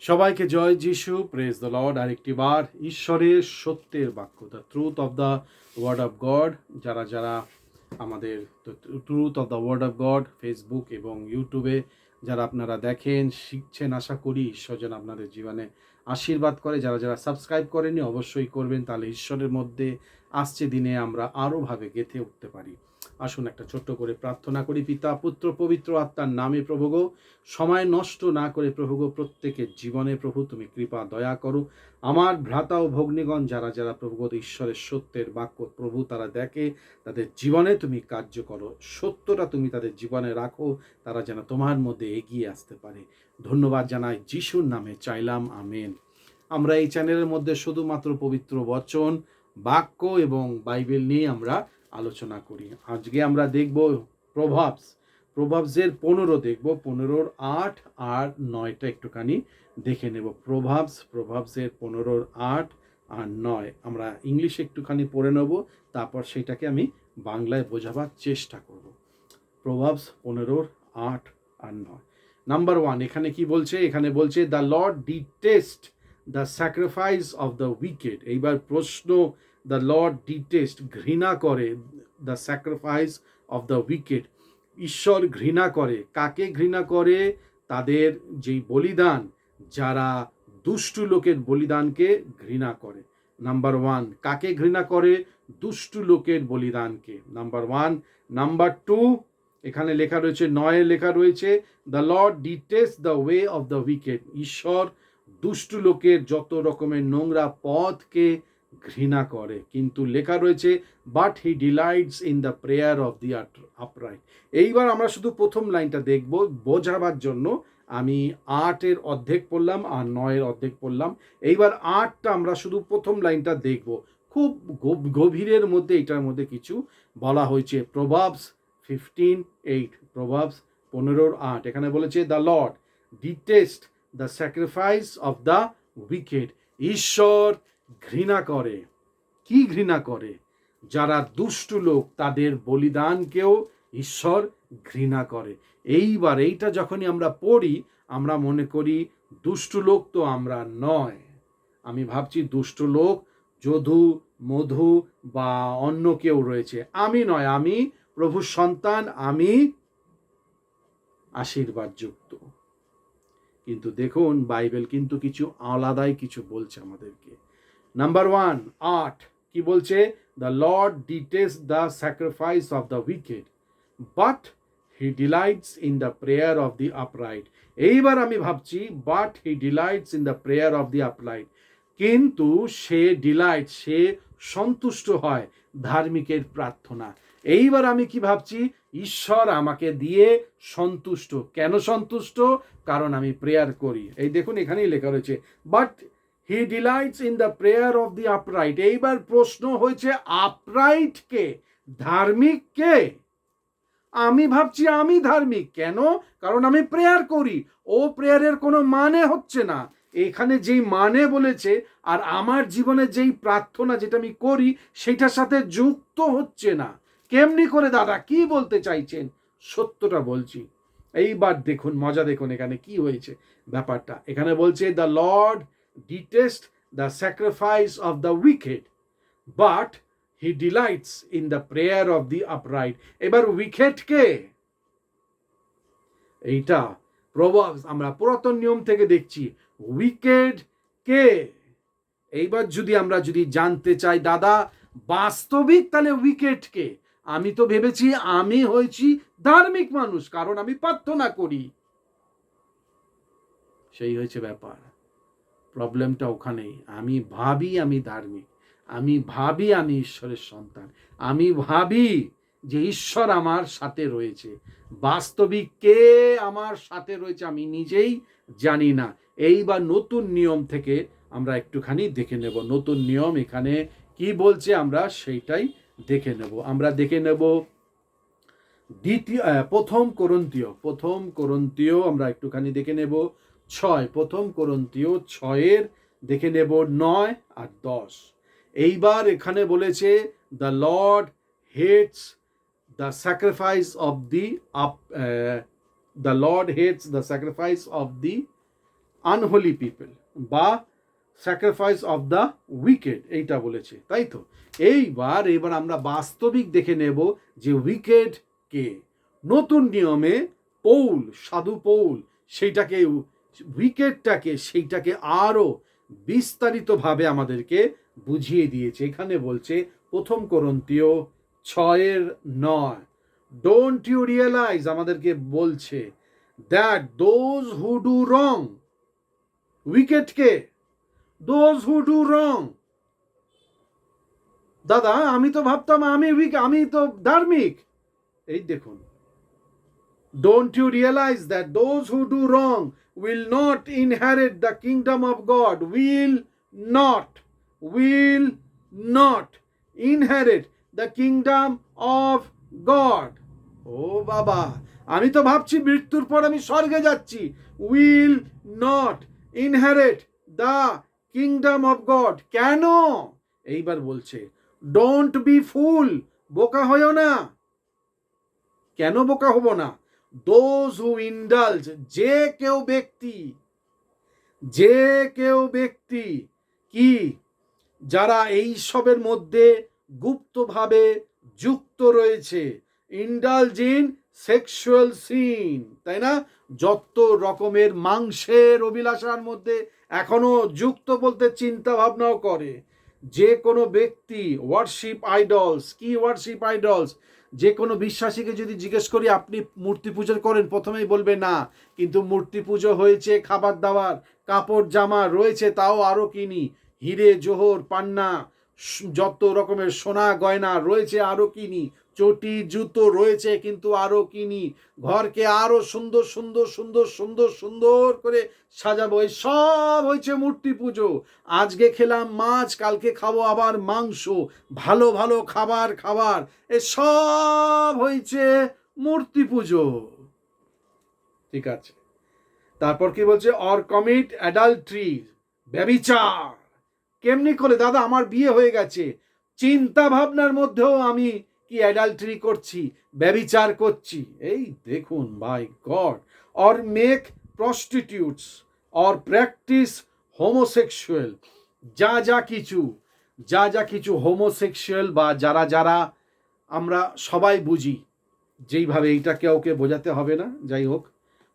সবাইকে জয় যিশু praise the Lord আরেকটি বার ঈশ্বরের সত্যের বাক্য the truth of the word of God যারা যারা আমাদের truth of the word of God Facebook এবং ইউটিউবে যারা আপনারা দেখেন, শিখছেন, আশা করি ঈশ্বর যেন আপনাদের জীবনে আশীর্বাদ করে। যারা যারা সাবস্ক্রাইব করেনি অবশ্যই করবেন। তাহলে ঈশ্বরের মধ্যে আসছে দিনে আমরা আরোভাবে গেঁথে উঠতে পারি। আসুন একটা ছোট্ট করে প্রার্থনা করি, পিতা, পুত্র, পবিত্র আত্মার নামে প্রভুগ। সময় নষ্ট না করে প্রভুগ, প্রত্যেকের জীবনে প্রভু, তুমি কৃপা, দয়া করো। আমার ভ্রাতা ও ভগ্নীগণ, যারা যারা প্রভুগত ঈশ্বরের সত্যের বাক্য প্রভু তারা দেখে, তাদের জীবনে তুমি কার্য করো। সত্যটা তুমি তাদের জীবনে রাখো, তারা যেন তোমার মধ্যে এগিয়ে আসতে পারে। ধন্যবাদ জানাই, যিশুর নামে চাইলাম, আমেন। আমরা এই চ্যানেলের মধ্যে শুধুমাত্র পবিত্র বচন বাক্য এবং বাইবেল নিয়ে আমরা আলোচনা করি। আজকে আমরা দেখব প্রভাবস। প্রভাবসের পনেরো দেখব। পনেরোর আট আর নয়টা একটুখানি দেখে নেব। প্রভাবস, প্রভাবসের পনেরোর আট আর নয়। আমরা ইংলিশে একটুখানি পড়ে নেব, তারপর সেটাকে আমি বাংলায় বোঝাবার চেষ্টা করব। প্রভাবস, পনেরোর আট আর নয়। নাম্বার ওয়ান, এখানে কি বলছে? এখানে বলছে the lord detest the sacrifice of the wicked এইবার প্রশ্ন দ্য লর্ড ডিটেস্ট ঘৃণা করে the sacrifice of the wicked ঈশ্বর ঘৃণা করে। কাকে ঘৃণা করে? তাদের যেই বলিদান, যারা দুষ্টু লোকের বলিদানকে ঘৃণা করে। নাম্বার ওয়ান কাকে ঘৃণা করে? দুষ্টু লোকের বলিদানকে। নাম্বার ওয়ান নাম্বার টু এখানে লেখা রয়েছে, নয়ে লেখা রয়েছে the lord detest the way of the wicked ঈশ্বর দুষ্টু লোকের যত রকমের নোংরা পথকে ঘৃণা করে। কিন্তু লেখা রয়েছে but he delights in the prayer of the upright এইবার আমরা শুধু প্রথম লাইনটা দেখব, বোঝাবার জন্য। আমি আটের অর্ধেক পড়লাম আর নয়ের অর্ধেক পড়লাম। এইবার আটটা আমরা শুধু প্রথম লাইনটা দেখব। খুব গভীরের মধ্যে, এটার মধ্যে কিছু বলা হয়েছে। প্রভাবস ফিফটিন এইট প্রভাবস পনেরোর আট। এখানে বলেছে the lord detest the sacrifice of the wicked ঈশ্বর ঘৃণা করে। কি ঘৃণা করে? যারা দুষ্টু লোক, তাদের বলিদানকেও ঈশ্বর ঘৃণা করে। এইবার এইটা যখনই আমরা পড়ি, আমরা মনে করি, দুষ্টু লোক তো আমরা নয়। আমি ভাবছি, দুষ্ট লোক যধু মধু বা অন্য কেউ রয়েছে। আমি নয়, আমি প্রভুর সন্তান, আমি আশীর্বাদযুক্ত। কিন্তু দেখুন, বাইবেল কিন্তু কিছু আলাদাই কিছু বলছে আমাদেরকে। নাম্বার ওয়ান আট কি বলছে? The lord detest the sacrifice of the wicked but he delights in the prayer of the upright এইবার আমি ভাবছি but he delights in the prayer of the upright কিন্তু সে ডিলাইট সে সন্তুষ্ট হয় ধার্মিকের প্রার্থনা। এইবার আমি কি ভাবছি, ঈশ্বর আমাকে দিয়ে সন্তুষ্ট। কেন সন্তুষ্ট? কারণ আমি প্রেয়ার করি। এই দেখুন এখানেই লেখা রয়েছে but he delights in the prayer of the upright এইবার প্রশ্ন হয়েছে আপরাইট কে? ধার্মিক কে? আমি ভাবছি আমি ধার্মিক। কেন? কারণ আমি প্রেয়ার করি। ও প্রেয়ারের কোনো মানে হচ্ছে না। এখানে যেই মানে বলেছে আর আমার জীবনে যেই প্রার্থনা যেটা আমি করি, সেটার সাথে যুক্ত হচ্ছে না। কেমনি করে দাদা, কি বলতে চাইছেন? সত্যটা বলছি। এইবার দেখুন, মজা দেখুন এখানে কি হয়েছে ব্যাপারটা। এখানে বলছে the Lord detest the sacrifice of the wicked but he delights in the prayer of the upright এবার উইকেট কে? এইটা প্রভাব, আমরা পুরাতন নিয়ম থেকে দেখছি। উইকেড কে? এইবার যদি আমরা যদি জানতে চাই, দাদা, বাস্তবিক তাহলে উইকেট কে? আমি তো ভেবেছি আমি হয়েছি ধার্মিক মানুষ, কারণ আমি প্রার্থনা করি। সেই হয়েছে ব্যাপার। প্রবলেমটা ওখানেই আমি ভাবি আমি ধার্মিক। আমি ভাবি আমি ঈশ্বরের সন্তান। আমি ভাবি যে ঈশ্বর আমার সাথে রয়েছে। বাস্তবিক কে আমার সাথে রয়েছে আমি নিজেই জানি না। এইবার নতুন নিয়ম থেকে আমরা একটুখানি দেখে নেব। নতুন নিয়ম এখানে কি বলছে আমরা সেইটাই দেখে নেব। আমরা দেখে নেব দ্বিতীয় প্রথম করন্তীয়। প্রথম করন্তীয় আমরা একটুখানি দেখে নেব। ছয়। প্রথম করন্তীয় ছয়ের দেখে নেব নয় আর দশ। এইবার এখানে বলেছে the lord hates the sacrifice of the up the lord hates the sacrifice of the unholy people বা স্যাক্রিফাইস অফ দ্য উইকেড এইটা বলেছে, তাই তো? এইবার এবার আমরা বাস্তবিক দেখে নেব যে উইকেড কে। নতুন নিয়মে পৌল, সাধু পৌল, সেইটাকে উইকেটটাকে, সেইটাকে আরও বিস্তারিতভাবে আমাদেরকে বুঝিয়ে দিয়েছে। এখানে বলছে, প্রথম করন্তীয় ছয়ের নয়। ডোন্ট ইউ রিয়েলাইজ আমাদেরকে বলছে that those who do wrong উইকেটকে those who do wrong দাদা, আমি তো ভাবতাম আমি উইক আমি তো ধার্মিক। এই দেখুন don't you realize that those who do wrong will not inherit the kingdom of God will not will not inherit the kingdom of God ও বাবা, আমি তো ভাবছি মৃত্যুর পর আমি স্বর্গে যাচ্ছি। Will not inherit the kingdom of God কেন? এইবার বলছে ডোন্ট বি ফুল বোকা হয়েও না। কেন বোকা হব না? দোজ হু ইন্ডালজ যে কেউ ব্যক্তি, যে কেউ ব্যক্তি কি, যারা এই সবের মধ্যে গুপ্তভাবে যুক্ত রয়েছে ইন্ডালজ ইন সেক্সুয়াল সিন তাই না? যত রকমের মাংসের অভিলাষার মধ্যে এখনও যুক্ত বলতে চিন্তা ভাবনাও করে। যে কোনো ব্যক্তি ওয়ার্শিপ আইডলস কি ওয়ার্শিপ আইডলস যে কোনো বিশ্বাসীকে যদি জিজ্ঞেস করি, আপনি মূর্তি পুজো করেন? প্রথমেই বলবে, না। কিন্তু মূর্তি পুজো হয়েছে, খাবার দাবার, কাপড় জামা রয়েছে, তাও আরও কিনি। হিরে, জোহর, পান্না যত রকমের সোনা গয়না রয়েছে আরও কিনি। চটি জুতো রয়েছে, কিন্তু আরও কিনি ঘরকে আরও সুন্দর সুন্দর সুন্দর সুন্দর সুন্দর করে সাজাবো। এই সব হয়েছে মূর্তি পুজো। আজকে খেলাম মাছ, কালকে খাব আবার মাংস। ভালো ভালো খাবার খাবার। এ সব হয়েছে মূর্তি পুজো। ঠিক আছে। তারপর কি বলছে? অর কমিট অ্যাডাল্ট্রি ব্যবিচার। কেমনি করে? দাদা, আমার বিয়ে হয়ে গেছে। চিন্তা ভাবনার মধ্যেও আমি কি অ্যাডাল্ট্রি করছি, ব্যবিচার করছি? এই দেখুন ভাই God or make prostitutes or practice homosexual যা যা কিছু, যা যা কিছু হোমোসেক্সুয়াল বা যারা যারা আমরা সবাই বুঝি, যেইভাবে এইটাকে ওকে বোঝাতে হবে না, যাই হোক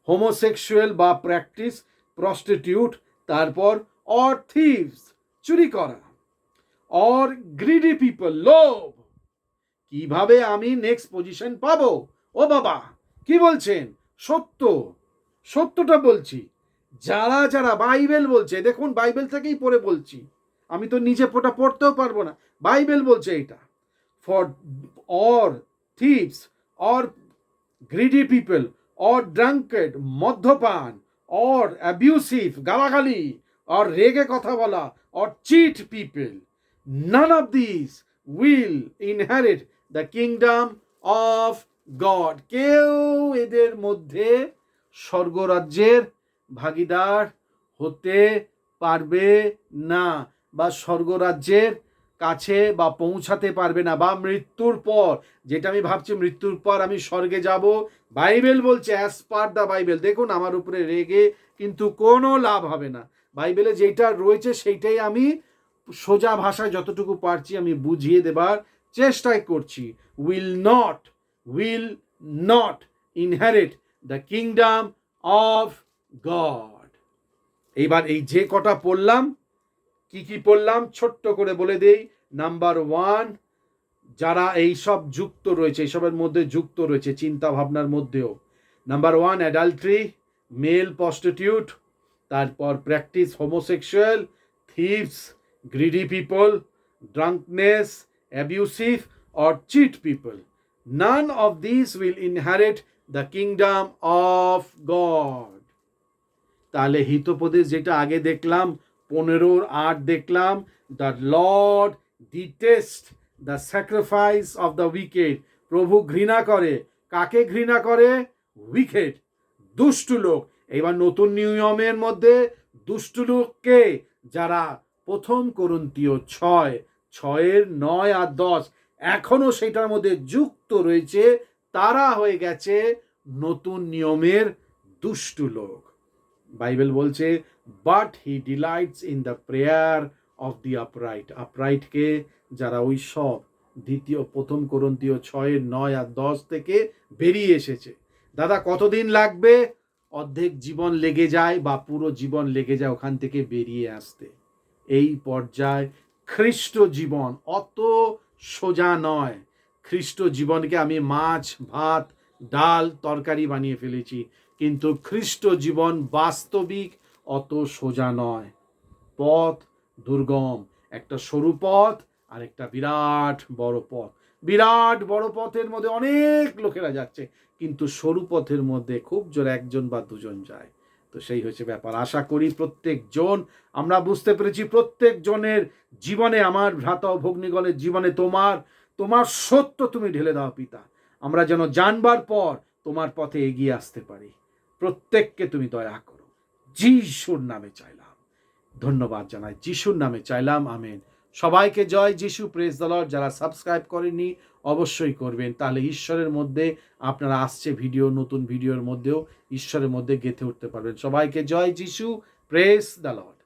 হোমোসেক্সুয়াল বা প্র্যাকটিস প্রস্টিটিউট তারপর অর থিভস চুরি করা অর গ্রিডি পিপল লোভ কীভাবে আমি নেক্সট পজিশন পাবো? ও বাবা, কি বলছেন? সত্য। সত্যটা বলছি। যারা যারা বাইবেল বলছে, দেখুন বাইবেল থেকেই পড়ে বলছি। আমি তো নিজে পোটা পড়তেও পারব না। বাইবেল বলছে এটা। For or thieves or greedy people or drunkard মদ্যপান অর অ্যাবিউসিভ গালাগালি অর রেগে কথা বলা or cheat people none of this will inherit the kingdom of God কেউ এদের মধ্যে স্বর্গরাজ্যের ভাগিদার হতে পারবে না বা স্বর্গরাজ্যের কাছে বা পৌঁছাতে পারবে না বা মৃত্যুর পর, যেটা আমি ভাবছি মৃত্যুর পর আমি স্বর্গে যাব। বাইবেল বলছে অ্যাজ পার দ্য বাইবেল দেখুন, আমার উপরে রেগে কিন্তু কোনো লাভ হবে না। বাইবেলে যেটা রয়েছে, সেইটাই আমি সোজা ভাষায় যতটুকু পারছি আমি বুঝিয়ে দেবার চেষ্টাই করছি। Will not will not inherit the kingdom of God এইবার এই যে কটা পড়লাম, কি কি পড়লাম, ছোট্ট করে বলে দেই। নাম্বার ওয়ান যারা এই সব যুক্ত রয়েছে এইসবের মধ্যে যুক্ত রয়েছে, চিন্তা ভাবনার মধ্যেও। Number one adultery male prostitute তারপর practice homosexual thieves greedy people drunkenness abusive or cheat people none of this will inherit the kingdom of God তাহলে হিতোপদেশ যেটা আগে দেখলাম, পনেরোর আট দেখলাম the lord detest the sacrifice of the wicked প্রভু ঘৃণা করে। কাকে ঘৃণা করে? উইকেট দুষ্টু লোক। এবার নতুন নিয়মের মধ্যে দুষ্টু লোককে যারা প্রথম করন্তীয় ছয় ছয়ের নয় আর দশ। এখনও সেটার মধ্যে যুক্ত রয়েছে, তারা হয়ে গেছে নতুন নিয়মের দুষ্টু লোক। বাইবেল বলছে but he delights in the prayer of the upright আপরাইটকে যারা ওই সব দ্বিতীয়, প্রথম করন্তীয় ছয়ের নয় আর দশ থেকে বেরিয়ে এসেছে। দাদা, কতদিন লাগবে? অর্ধেক জীবন লেগে যায় বা পুরো জীবন লেগে যায় ওখান থেকে বেরিয়ে আসতে। এই পর্যায় খ্রিস্ট জীবন, অত সোজা নয়। খ্রিস্ট জীবনকে আমি মাছ, ভাত, ডাল, তরকারি বানিয়ে ফেলেছি, কিন্তু খ্রিস্ট জীবন বাস্তবিক, অত সোজা নয়। পথ দুর্গম, একটা সরু পথ, আর একটা বিরাট বড় পথ। বিরাট বড় পথের মধ্যে অনেক লোকেরা যাচ্ছে, কিন্তু সরু পথের মধ্যে খুব জোর একজন বা দুজন যায়। তো সেই হচ্ছে ব্যাপার। আশা করি প্রত্যেকজন, আমরা বুঝতে পেরেছি প্রত্যেক জনের জীবনে, আমার ভ্রাতা ভগ্নিগণের জীবনে তোমার তোমার সত্য তুমি ঢেলে দাও পিতা। আমরা যেন জানবার পর তোমার পথে এগিয়ে আসতে পারি। প্রত্যেককে তুমি দয়া করো। যিশুর নামে চাইলাম। ধন্যবাদ জানাই। যিশুর নামে চাইলাম। আমেন। সবাইকে জয় যিশু প্রেস দলর যারা সাবস্ক্রাইব করেননি, অবশ্যই করবেন। তাহলে ঈশ্বরের মধ্যে আপনারা আসছে ভিডিও, নতুন ভিডিওর মধ্যেও ঈশ্বরের মধ্যে গেঁথে উঠতে পারবেন। সবাইকে জয় যিশু প্রেস দ্য লর্ড